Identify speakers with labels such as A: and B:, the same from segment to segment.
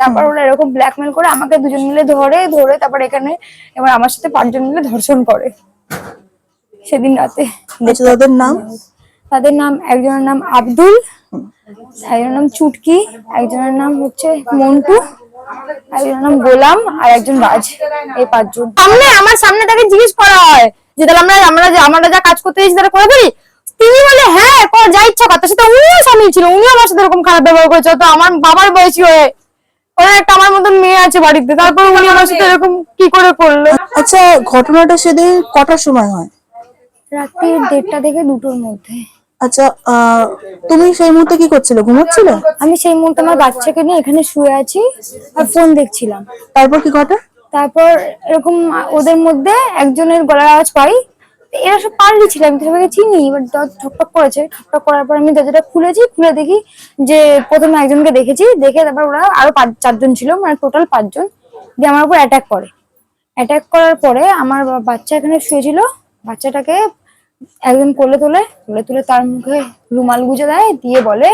A: তারপর ওরা এরকম ব্ল্যাকমেল করে আমাকে দুজন মিলে ধরে ধরে তারপর এখানে এবার আমার সাথে পাঁচজন মিলে ধর্ষণ করে। সেদিন রাতে।
B: আচ্ছা তাদের নাম?
A: তাদের নাম একজনের নাম আব্দুল একজনের নাম চুটকি একজনের নাম হচ্ছে মন্টু একজনের নাম গোলাম আর একজন রাজ এই পাঁচজন। সামনে আমার সামনে তাকে জিজ্ঞেস করা হয় যে তাহলে আমরা আমরা যে আমরা যা কাজ করতে এসেছি তারা করে ফেলি? তিনি বলে হ্যাঁ কর যা ইচ্ছা তার সাথে উনিও সামিল ছিল উনিও আমার সাথে এরকম খারাপ ব্যবহার করেছে তো আমার বাবার বয়সী হয়ে ওরা একটা আমার মতন মেয়ে আছে বাড়িতে তারপর উনি আমার সাথে এরকম কি করে করল?
B: আচ্ছা ঘটনাটা সেদিন কটার সময় হয়?
A: রাত্রি দেড়টা থেকে দুটোর মধ্যে।
B: আচ্ছা আহ, তুমি সেই মুহূর্তে কি করছিলে? ঘুমাচ্ছিলে?
A: আমি সেই মুহূর্তে আমার বাচ্চাকে নিয়ে এখানে শুয়ে আছি আর ফোন দেখছিলাম।
B: তারপর কি ঘটে?
A: তারপর এরকম ওদের মধ্যে একজনের গলার আওয়াজ পাই এরা সব পারলি ছিল, আমি তো সবাইকে চিনি, এবার ঠকঠক করেছে। ঠকঠক করার পর আমি দরজাটা খুলেছি, খুলে দেখি যে প্রথমে একজনকে দেখেছি, দেখে তারপর ওরা আরও পাঁচ, চারজন ছিল মানে টোটাল পাঁচজন, দিয়ে আমার উপর অ্যাটাক করে। অ্যাটাক করার পরে আমার বাচ্চা এখানে শুয়েছিল, বাচ্চাটাকে একজন কোলে তোলে, কোলে তুলে তার মুখে রুমাল গুজে দেয়, দিয়ে বলে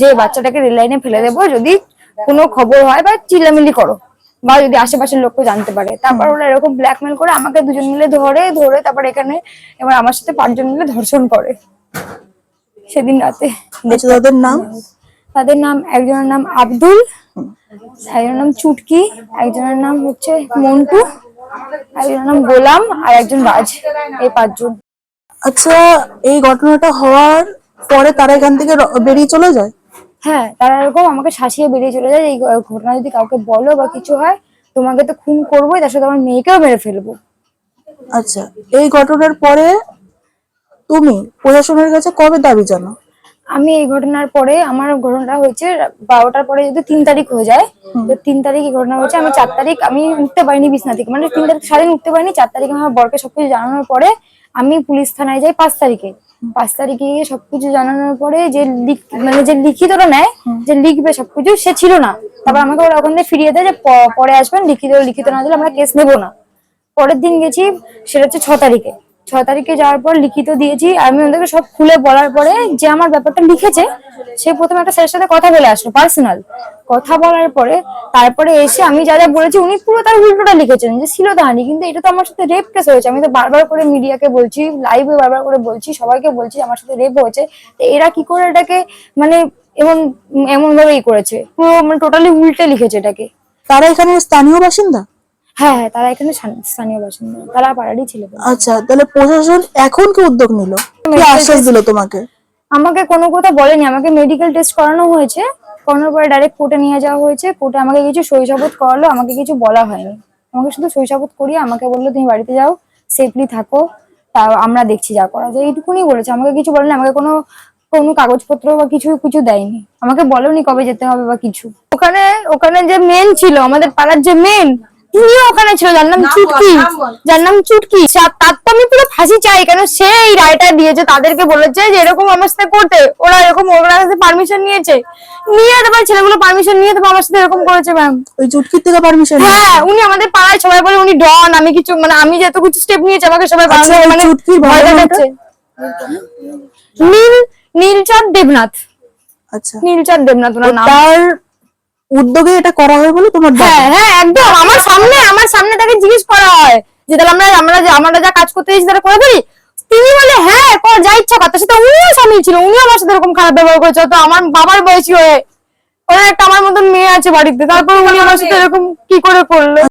A: যে বাচ্চাটাকে রেল লাইনে ফেলে দেবো, যদি কোনো খবর হয় বা চিল্লামিল্লি করো। বা যদি আশেপাশের লোককে জানতে পারে। তারপর ওরা এরকম ব্ল্যাকমেল করে আমাকে দুজন মিলে ধরে ধরে তারপর এখানে এবার আমার সাথে পাঁচজন মিলে ধর্ষণ করে। সেদিন রাতে।
B: আচ্ছা তাদের নাম?
A: তাদের নাম একজনের নাম আব্দুল একজনের নাম চুটকি একজনের নাম হচ্ছে মন্টু একজনের নাম গোলাম আর একজন রাজ এই পাঁচজন।
B: আচ্ছা এই ঘটনাটা হওয়ার পরে তারা এখান থেকে বেরিয়ে চলে যায়?
A: হ্যাঁ তারা এরকম আমাকে শাসিয়ে বেরিয়ে চলে যায়। এই ঘটনা যদি কাউকে বলো বা কিছু হয় তোমাকে তো খুন করবোই তার সাথে আমার মেয়েকেও মেরে ফেলব।
B: আচ্ছা এই ঘটনার পরে তুমি প্রশাসনের কাছে কবে দাবি জানো?
A: আমি এই ঘটনার পরে আমার ঘটনাটা হয়েছে বারোটার পরে যদি তিন তারিখ হয়ে যায় তো তিন তারিখ এই ঘটনা হয়েছে। আমি চার তারিখ আমি উঠতে পারিনি বিছনা থেকে। মানে তিন তারিখ সারাদিন উঠতে পারিনি চার তারিখে আমার বরকে সবকিছু জানানোর পরে আমি পুলিশ থানায় যাই পাঁচ তারিখে। পাঁচ তারিখে গিয়ে সবকিছু জানানোর পরে যে লিখ- মানে যে লিখিতটা নেয় যে লিখবে সবকিছু সে ছিল না। তারপর আমাকে ওরা ওখান থেকে ফিরিয়ে দেয় যে পরে আসবেন লিখিত লিখিত না দিলে আমরা কেস নেব না। পরের দিন গেছি সেটা হচ্ছে ছ তারিখে। ছ তারিখে যাওয়ার পর লিখিত দিয়েছি। আমি ওদেরকে সব খুলে বলার পরে যে আমার ব্যাপারটা লিখেছে, সে প্রথমে একটা স্যারের সাথে কথা বলে আসলো পার্সোনাল কথা বলার পরে তারপরে এসে আমি যা যা বলেছি, উনি পুরো তার উল্টোটা লিখেছেন যে, ছিল তাহানি, কিন্তু এটা তো আমার সাথে রেপ কেস হয়েছে। আমি তো বারবার করে মিডিয়াকে বলছি লাইভে বারবার করে বলছি, সবাইকে বলছি আমার সাথে রেপ হয়েছে। তো এরা কি করে এটাকে মানে এমন এমন ভাবেই করেছে? পুরো মানে টোটালি উল্টে লিখেছে এটাকে।
B: তারা এখানে স্থানীয় বাসিন্দা?
A: হ্যাঁ হ্যাঁ তারা এখানে স্থান- স্থানীয় বাসিন্দা। তারা পাড়ারই ছিল
B: আচ্ছা তাহলে প্রশাসন এখন কি উদ্যোগ নিল? কি আশ্বাস দিল তোমাকে?
A: আমাকে কোনো কথা বলেনি। আমাকে মেডিকেল টেস্ট করানো হয়েছে। করানোর পরে ডাইরেক্ট কোর্টে নিয়ে যাওয়া হয়েছে। কোর্টে আমাকে কিছু শৈশবোধ করালো আমাকে কিছু বলা হয়নি। আমাকে শুধু শৈশবোধ করিয়ে আমাকে বলল তুমি বাড়িতে যাও সেফলি থাকো তা আমরা দেখছি যা করা যায়। এইটুকুনি বলেছে। আমাকে কিছু বলেনি। আমাকে কোনো কোনো কাগজপত্র বা কিছু কিছু দেয়নি। আমাকে বলেনি কবে যেতে হবে বা কিছু। ওখানে ওখানে যে মেন ছিল আমাদের পাড়ার যে মেন তিনিও ওখানে ছিল যার নাম চুটকি। যার নাম চুটকি। তার তো আমি পুরো ফাঁসি চাই কেন সে এই রায়টা দিয়েছে তাদেরকে বলেছে যে এরকম আমার সাথে করতে। ওরা এরকম ওনার কাছে পারমিশন নিয়েছে। নিয়ে তারপর ছেলেগুলো পারমিশন নিয়ে তারপর আমার সাথে এরকম করেছে ম্যাম
B: ওই চুটকির থেকে পারমিশন
A: হ্যাঁ উনি আমাদের পাড়ায় সবাই বলে উনি ডন আমি কিছু মানে আমি যেহেতু কিছু স্টেপ নিয়েছি আমাকে সবাই
B: আচ্ছা,
A: মানে
B: চুটকির
A: ভয় দেখাচ্ছে? নীল নীলচাঁদ দেবনাথ।
B: আচ্ছা।
A: নীলচাঁদ দেবনাথ ওনার নাম।
B: উদ্যোগে এটা করা হয় বলে তোমার
A: হ্যাঁ হ্যাঁ একদম। আমার সামনে আমার সামনে তাকে জিজ্ঞেস করা হয় যে, তাহলে আমরা আমরা যে আমরা যা কাজ করতে এসেছি তারা করে দিই? তিনি বলে হ্যাঁ কর, যা ইচ্ছা কর। তার সাথে উনিও সামিল ছিল, উনিও আমার সাথে এরকম খারাপ ব্যবহার করেছে। তো আমার বাবার বয়সী হয়ে ওরা একটা আমার মতন মেয়ে আছে বাড়িতে। তারপর উনি আমার সাথে এরকম কি করে করল?